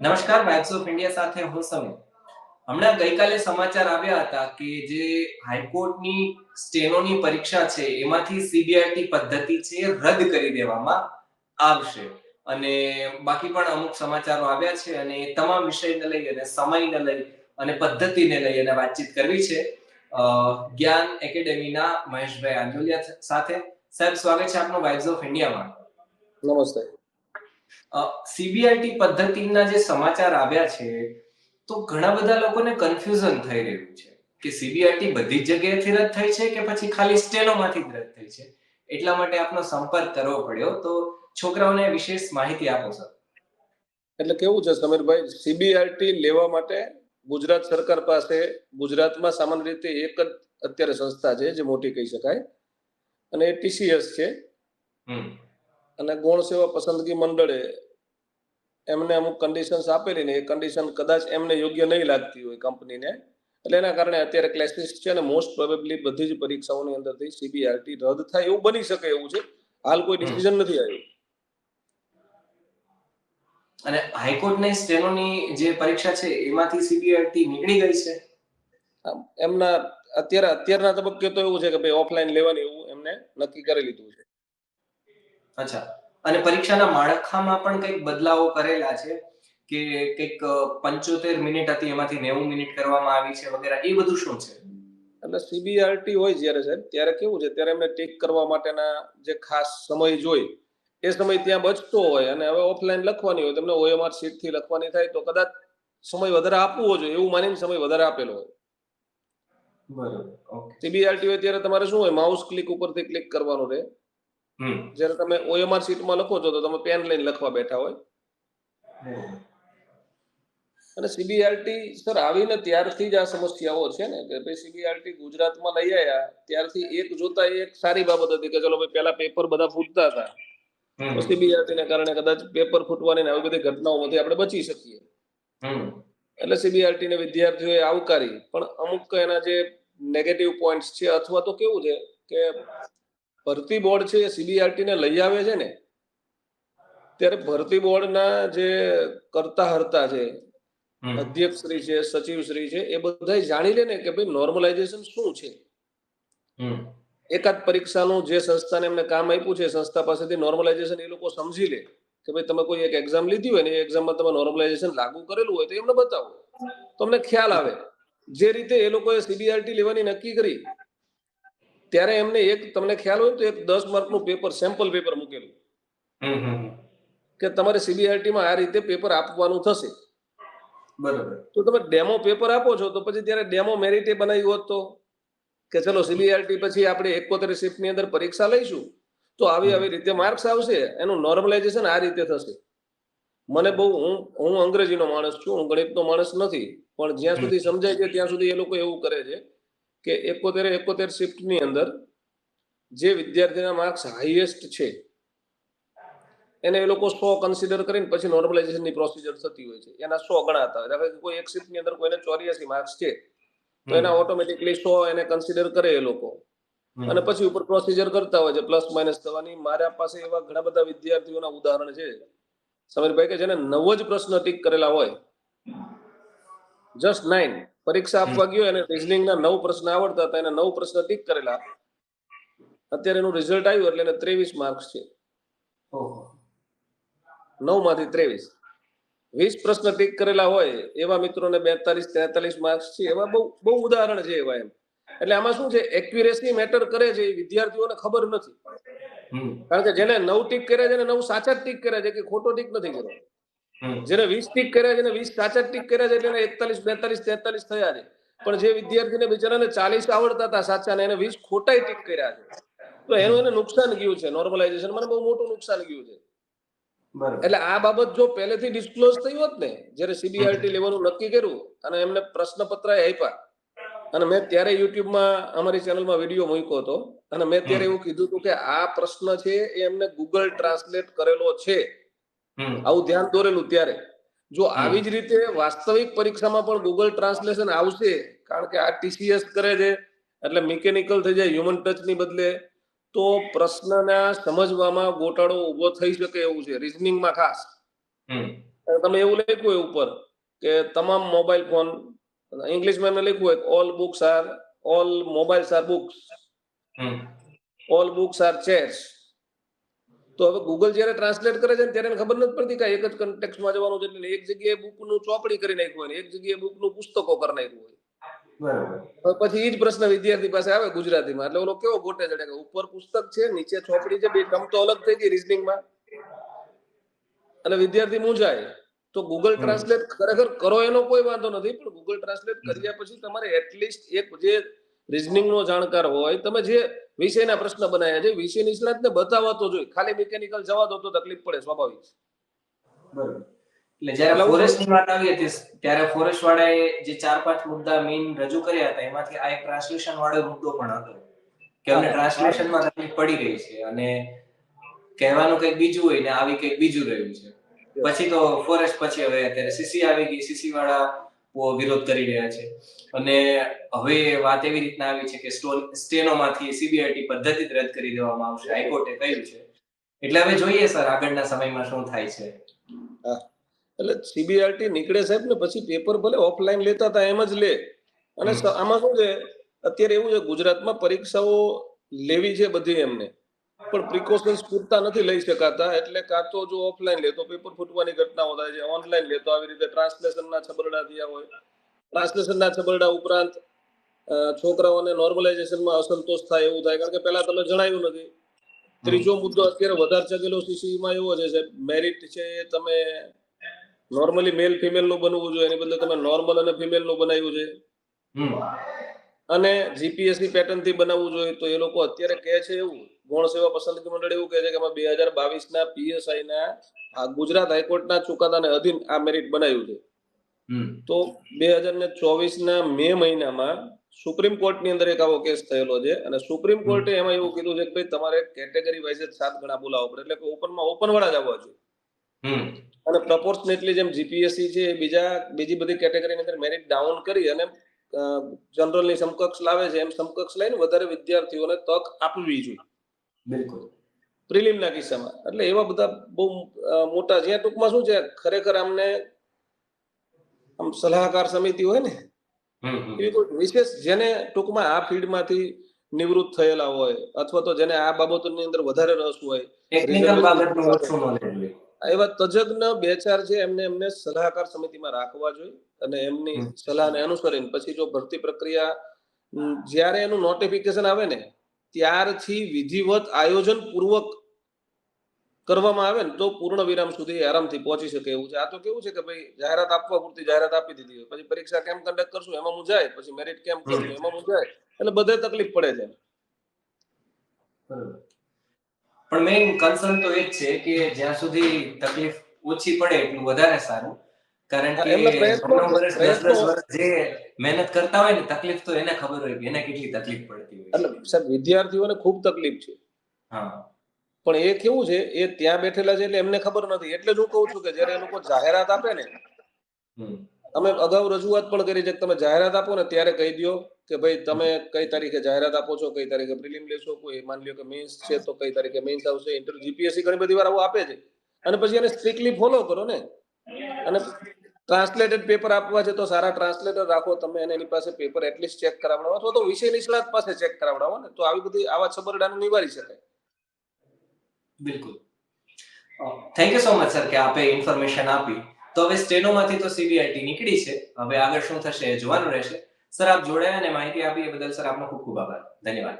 નમસ્કાર vibes of India સાથે હું સમીર. હમણાં ગઈકાલે સમાચાર આવ્યા હતા કે જે હાઈકોર્ટની સ્ટેનોની પરીક્ષા છે, એમાંથી સીબીઆરટી પદ્ધતિ છે રદ કરી દેવામાં આવશે. અને બાકી પણ અમુક સમાચારો આવ્યા છે અને તમામ વિષયને લઈ અને સમયને લઈ અને પદ્ધતિને લઈ અને વાતચીત કરવી છે. જ્ઞાન એકેડેમીના મહેશભાઈ આંજોલિયા સાથે. સાહેબ, સ્વાગત છે આપનો વાઇબ્સ ઓફ ઇન્ડિયામાં નમસ્તે. સીબીઆરટી પદ્ધતિના જે સમાચાર આવ્યા છે તો ઘણા બધા લોકોને કન્ફ્યુઝન થઈ રહ્યું છે કે સીબીઆઈટી બધી જ જગ્યાએથી રદ થઈ છે કે પછી ખાલી સ્ટેનોમાંથી જ રદ થઈ છે? એટલા માટે આપનો સંપર્ક કરવો પડ્યો. તો છોકરાઓને વિશેષ માહિતી આપો સર. એટલે કેવું છે સમીરભાઈ? સીબીઆરટી લેવા માટે ગુજરાત સરકાર પાસે ગુજરાતમાં સામાન્ય રીતે એક જ અત્યારે સંસ્થા છે જે મોટી કહી શકાય. અને એ ટીસીએસ છે. અને ગૌણ સેવા પસંદગી મંડળે એમને અમુક કન્ડિશન્સ આપેલી ને એ કન્ડિશન કદાચ એમને યોગ્ય નહીં લાગતી હોય કંપનીને. એટલે એના કારણે અત્યારે ક્લેસિસ્ટ છે અને મોસ્ટ પ્રોબેબલી બધી જ પરીક્ષાઓની અંદરથી સીબીઆરટી રદ થાય એવું બની શકે એવું છે. હાલ કોઈ ડિસિઝન નથી આવ્યું. અને હાઈકોર્ટની સ્ટેનોની જે પરીક્ષા છે એમાંથી સીબીઆરટી નીકળી ગઈ છે? એમના અત્યારે અત્યારના તબક્કે તો એવું છે કે ભાઈ ઓફલાઈન લેવાની એવું એમને નક્કી કરી લીધું છે. અચ્છા. અને પરીક્ષાના માળખામાં પણ કંઈક બદલાવો કરેલા છે? કે કંઈક પંચોતેર મિનિટ હતી એમાંથી નેવું મિનિટ કરવામાં આવી છે વગેરે એ બધું શું છે? એટલે સીબીઆરટી હોય જ્યારે સાહેબ ત્યારે કેવું છે? ત્યારે એમને ટેક કરવા માટેના જે ખાસ સમય જોઈ એ સમય ત્યાં બચતો હોય અને હવે ઓફલાઈન લખવાની હોય તમને ઓએમઆર સીટથી લખવાની થાય તો કદાચ સમય વધારે આપવો જોઈએ એવું માનીને સમય વધારે આપેલો હોય. બરાબર સીબીઆરટી હોય ત્યારે તમારે શું હોય? માઉસ ક્લિક ઉપરથી ક્લિક કરવાનું રહે. જ્યારે તમે ઓએમઆર શીટમાં લખો છો તો તમે પેન લઈને લખવા બેઠા હોય. અને સીબીઆરટી સર આવીને ત્યારથી જ આ સમસ્યાઓ છે ને કે ભાઈ સીબીઆરટી ગુજરાતમાં લઈ આવ્યા ત્યારથી એક જોતા એક સારી બાબત હતી કે ચલો ભાઈ પેલા પેપર બધા ફૂટતા હતા. સીબીઆરટી ને કારણે કદાચ પેપર ફૂટવાની આવી બધી ઘટનાઓમાંથી આપણે બચી શકીએ. એટલે સીબીઆરટી ને વિદ્યાર્થીઓએ આવકારી પણ અમુક એના જે નેગેટિવ પોઈન્ટ્સ છે અથવા તો કેવું છે કે ભરતી બોર્ડ છે સીબીઆરટી ને લઈ આવે છે ને ત્યારે ભરતી બોર્ડના જે કરતા હરતા છે અધ્યક્ષ શ્રી છે સચિવ શ્રી છે એ બધા જાણી લે ને કે ભાઈ નોર્મલાઇઝેશન શું છે. એકાદ પરીક્ષાનું જે સંસ્થાને એમને કામ આપ્યું છે સંસ્થા પાસેથી નોર્મલાઇઝેશન એ લોકો સમજી લે કે ભાઈ તમે કોઈ એક એક્ઝામ લીધી હોય ને એ એક્ઝામમાં તમે નોર્મલાઇઝેશન લાગુ કરેલું હોય તો એમને બતાવો. તમને ખ્યાલ આવે. જે રીતે એ લોકોએ સીબીઆરટી લેવાની નક્કી કરી ત્યારે એમને એક તમને ખ્યાલ હોય તો એક દસ માર્કનું પેપર સેમ્પલ પેપર મૂકેલું. કે તમારે સીબીઆરટીમાં આ રીતે પેપર આપવાનું થશે. બરાબર. તો તમે ડેમો પેપર આપો છો તો પછી ત્યારે ડેમો મેરિટે બનાવ્યું હોત તો? કે ચલો સીબીઆરટી પછી આપણે એકોતેર શિફ્ટની અંદર પરીક્ષા લઈશું તો આવી આવી રીતે માર્ક્સ આવશે એનું નોર્મલાઇઝેશન આ રીતે થશે. મને બહુ હું હું અંગ્રેજીનો માણસ છું હું ગણિતનો માણસ નથી પણ જ્યાં સુધી સમજાય છે ત્યાં સુધી એ લોકો એવું કરે છે કે એકોતેર એકોતેર શિફ્ટની અંદર જે વિદ્યાર્થીના માર્ક્સ હાઈએસ્ટ છે એને એ લોકો સો કન્સિડર કરીને પછી નોર્મલાઇઝેશનની પ્રોસિજર થતી હોય છે. એના સો ગણાતા હોય કોઈ એક શિફ્ટની અંદર કોઈને ચોર્યાસી માર્ક્સ છે તો એના ઓટોમેટિકલી સો એને કન્સિડર કરે એ લોકો. અને પછી ઉપર પ્રોસિજર કરતા હોય છે પ્લસ માઇનસ થવાની. મારા પાસે એવા ઘણા બધા વિદ્યાર્થીઓના ઉદાહરણ છે. સમીરભાઈ કે જેને નવ જ પ્રશ્ન ટીક કરેલા હોય. જસ્ટ નાઇન પરીક્ષા આપવા ગયો એને રિઝનિંગના નવ પ્રશ્ન આવડતા હતા એને નવ પ્રશ્ન ટીક કરેલા. અત્યારે એનું રિઝલ્ટ આવ્યું એટલે એને ત્રેવીસ માર્ક્સ છે. નવમાંથી ત્રેવીસ. વીસ પ્રશ્ન ટીક કરેલા હોય એવા મિત્રોને બેતાલીસ તેતાલીસ માર્ક્સ છે એવા બહુ બહુ ઉદાહરણ છે એવા એમ. એટલે આમાં શું છે? એક્યુરેસી મેટર કરે છે એ વિદ્યાર્થીઓને ખબર નથી. કારણ કે જેને નવ ટીક કર્યા છે નવ સાચા જ ટીક કર્યા છે કે ખોટો ટીક નથી કર્યો. જેને વીસ ટીક કર્યા છે વીસ સાચા ટીક કર્યા છે એટલે એકતાલીસ બેતાલીસ તેતાલીસ થયા છે. પણ જે વિદ્યાર્થીને બિચારાને ચાલીસ આવડતા હતા સાચા ને એને વીસ ખોટા ટીક કર્યા છે. તો એનું એને નુકસાન ગયું છે નોર્મલાઇઝેશન મને બહુ મોટું નુકસાન ગયું છે. એટલે આ બાબત જો પહેલેથી ડિસ્ક્લોઝ થઈ હોત ને જ્યારે સીબીઆરટી લેવાનું નક્કી કર્યું અને એમને પ્રશ્નપત્ર આપ્યા. અને મેં ત્યારે યુટ્યુબમાં અમારી ચેનલમાં વીડિયો મૂક્યો હતો. અને મેં ત્યારે એવું કીધું હતું કે આ પ્રશ્ન છે એ એમને ગૂગલ ટ્રાન્સલેટ કરેલો છે. આવું ધ્યાન દોરેલું ત્યારે. જો આવી જ રીતે વાસ્તવિક પરીક્ષામાં પણ ગૂગલ ટ્રાન્સલેશન આવશે કારણ કે આ ટીસીએસ કરે છે એટલે મિકેનિકલ થઈ જાય હ્યુમન ટચની બદલે તો પ્રશ્નના સમજવામાં ગોટાળો ઊભો થઈ શકે એવું છે રિઝનિંગમાં ખાસ. તમે એવું લખ્યું હોય ઉપર કે તમામ મોબાઈલ ફોન ઇંગ્લિશમાં લખ્યું હોય all books are all mobiles are books all books are chats તો હવે ગૂગલ જ્યારે ટ્રાન્સલેટ કરે છે ને ત્યારે ખબર નથી પડતી કે એક જ કન્ટેક્સમાં જવાનું છે એટલે એક જગ્યાએ બુકનું ચોપડી કરી નાખ્યું હોય એક જગ્યાએ બુકનું પુસ્તકો કરી નાખ્યું હોય. પછી એ જ પ્રશ્ન વિદ્યાર્થી પાસે આવે ગુજરાતીમાં. એટલે ઓલો કેવો ગોટે ચડે કે ઉપર પુસ્તક છે નીચે ચોપડી છે બે ટર્મ તો અલગ થઈ ગઈ રીઝનિંગમાં અને વિદ્યાર્થી મૂંઝાય. તો ગૂગલ ટ્રાન્સલેટ ખરેખર કરો એનો કોઈ વાંધો નથી પણ ગૂગલ ટ્રાન્સલેટ કર્યા પછી તમારે એટલીસ્ટ એક જે રીઝનિંગ નો જાણકાર હોય તમે જે વિષયના પ્રશ્ન બનાવ્યા છે વિષય નિષ્ણાતને બતાવતો જોઈએ ખાલી મિકેનિકલ જવા દો તો તકલીફ પડે સ્વાભાવિક. એટલે જ્યારે એટલે ફોરેસ્ટની વાત આવી હતી ત્યારે ફોરેસ્ટ વાળાએ જે ચાર પાંચ મુદ્દા મેઇન રજૂ કર્યા હતા એમાંથી આ એક ટ્રાન્સલેશન વાળો મુદ્દો પણ હતો કે અમને ટ્રાન્સલેશનમાં તકલીફ પડી ગઈ છે અને કહેવાનું કંઈક બીજું હોય ને આવી કંઈક બીજું રહ્યું છે. પછી તો ફોરેસ્ટ પછી હવે અત્યારે સીસી આવી ગઈ સીસી વાળા વિરોધ કરી રહ્યા છે. અને હવે વાત એવી રીતના આવી છે કે સ્ટેનોમાંથી સીબીઆઈટી પદ્ધતિ જ રદ કરી દેવામાં આવશે. હાઈકોર્ટે કહ્યું છે. એટલે હવે જોઈએ સર આગળના સમયમાં શું થાય છે. એટલે સીબીઆરટી નીકળે સાહેબ ને પછી પેપર ભલે ઓફલાઈન લેતા હતા એમ જ લે. અને આમાં શું છે? અત્યારે એવું છે ગુજરાતમાં પરીક્ષાઓ લેવી છે બધી એમને. પણ પ્રિકોશન્સ પૂરતા નથી લઈ શકાતા. એટલે કાં તો જો ઓફલાઈન લે તો પેપર ફૂટવાની ઘટનાઓ થાય છે ઓનલાઈન લે તો આવી રીતે ટ્રાન્સલેશનના છબરડા થયા હોય. ટ્રાન્સલેશનના છબરડા ઉપરાંત છોકરાઓને નોર્મલાઇઝેશનમાં અસંતોષ થાય એવું થાય. કારણ કે પહેલા તમે જણાવ્યું નથી. ત્રીજો મુદ્દો અત્યારે વધારે ચગેલો સીસીમાં એવો છે સાહેબ મેરિટ છે એ તમે નોર્મલી મેલ ફિમેલનું બનવું જોઈએ એની બદલે તમે નોર્મલ અને ફિમેલનું બનાવ્યું છે. અને જીપીએસસી પેટર્નથી બનાવવું જોઈએ તો એ લોકો અત્યારે કહે છે એવું. ગૌણ સેવા પસંદગી મંડળ એવું કહે છે કે અમે બે હજાર બાવીસ ના પીએસઆઈ ના આ ગુજરાત હાઈકોર્ટના ચુકાદાને અધીન આ મેરિટ બનાવ્યું છે. તો બે હજાર ને ચોવીસ ના મે મહિનામાં સુપ્રીમ કોર્ટની અંદર એક આવો કેસ થયેલો છે અને સુપ્રીમ કોર્ટે એમાં એવું કીધું છે કે ભાઈ તમારે કેટેગરી વાઇઝ જ સાત ગણા બોલાવો પડે એટલે કે ઓપનમાં ઓપન વાળા જ આવવા જોઈએ. અને પ્રપોર્શનેટલી જેમ જીપીએસસી છે બીજા બીજી બધી કેટેગરીની અંદર મેરિટ ડાઉન કરી અને જનરલની સમકક્ષ લાવે છે એમ સમકક્ષ લઈને વધારે વિદ્યાર્થીઓને તક આપવી જોઈએ. બિલકુલ. પ્રિલિમના કિસ્સામાં. એટલે એવા બધા બહુ મોટા જ્યાં ટૂંકમાં શું છે? ખરેખર આમને આમ સલાહકાર સમિતિ હોય ને એવી કોઈ વિશેષ જેને ટૂંકમાં આ ફિલ્ડમાંથી નિવૃત્ત થયેલા હોય અથવા તો જેને આ બાબતોની અંદર વધારે રસ હોય એવા તજજ્ઞ બે ચાર છે એમને એમને સલાહકાર સમિતિમાં રાખવા જોઈએ અને એમની. સલાહને અનુસરીને. પછી જો ભરતી પ્રક્રિયા જ્યારે એનું નોટિફિકેશન આવે ને ત્યારથી વિધિવત આયોજન પૂર્વક કરવામાં આવે ને તો પૂર્ણ વિરામ સુધી આરામથી પહોંચી શકે એવું છે. આ તો કેવું છે કે ભાઈ જાહેરાત આપવા પૂરતી જાહેરાત આપી દીધી હોય. પછી પરીક્ષા કેમ કન્ડક્ટ કરશું? એમાં મૂંઝાય પછી મેરિટ કેમ કરશું. એમાં મૂંઝાય એટલે બધે તકલીફ પડે છે. પણ મેઇન કન્સર્ન તો એ જ છે કે જ્યાં સુધી તકલીફ ઓછી પડે એટલું વધારે સારું. કારણ કે એમના પ્રયત્નો- નવ વર્ષ દસ દસ વર્ષ જે મહેનત કરતા હોય ને તકલીફ તો એને ખબર હોય એને કેટલી તકલીફ પડતી હોય એટલે. સાહેબ વિદ્યાર્થીઓને ખૂબ તકલીફ છે. હા. પણ એ કેવું છે એ ત્યાં બેઠેલા છે એટલે એમને ખબર નથી. એટલે જ હું કહું છું કે જ્યારે એ લોકો જાહેરાત આપે ને અમે અગાઉ રજૂઆત પણ કરી છે કે તમે જાહેરાત આપો ને ત્યારે કહી દો કે ભાઈ તમે કઈ તારીખે જાહેરાત આપો છો કઈ તારીખે પ્રિલિમ લેશો કોઈ માની લ્યો કે મેન્સ છે તો કઈ તારીખે મેન્સ આવશે ઇન્ટર જીપીએસસી ઘણી બધી વાર આવું આપે છે. અને પછી એને સ્ટ્રિક્ટલી ફોલો કરો ને. અને ટ્રાન્સલેટેડ પેપર આપવા છે તો સારા ટ્રાન્સલેટર રાખો તમે અને એની પાસે પેપર એટલીસ્ટ ચેક કરાવડાવો. અથવા તો વિષય નિષ્ણાત પાસે ચેક કરાવડાવો ને. તો આવી બધી આવા છબરડાને નિવારી શકાય. બિલકુલ. Thank you so much sir કે આપે ઇન્ફોર્મેશન આપી. તો હવે સ્ટેનોમાંથી તો સીબીઆઈટી નીકળી છે. હવે આગળ શું થશે એ જોવાનું રહેશે. સર, આપ જોડાયા અને માહિતી આપી એ બદલ સર આપનો ખૂબ ખૂબ આભાર. ધન્યવાદ.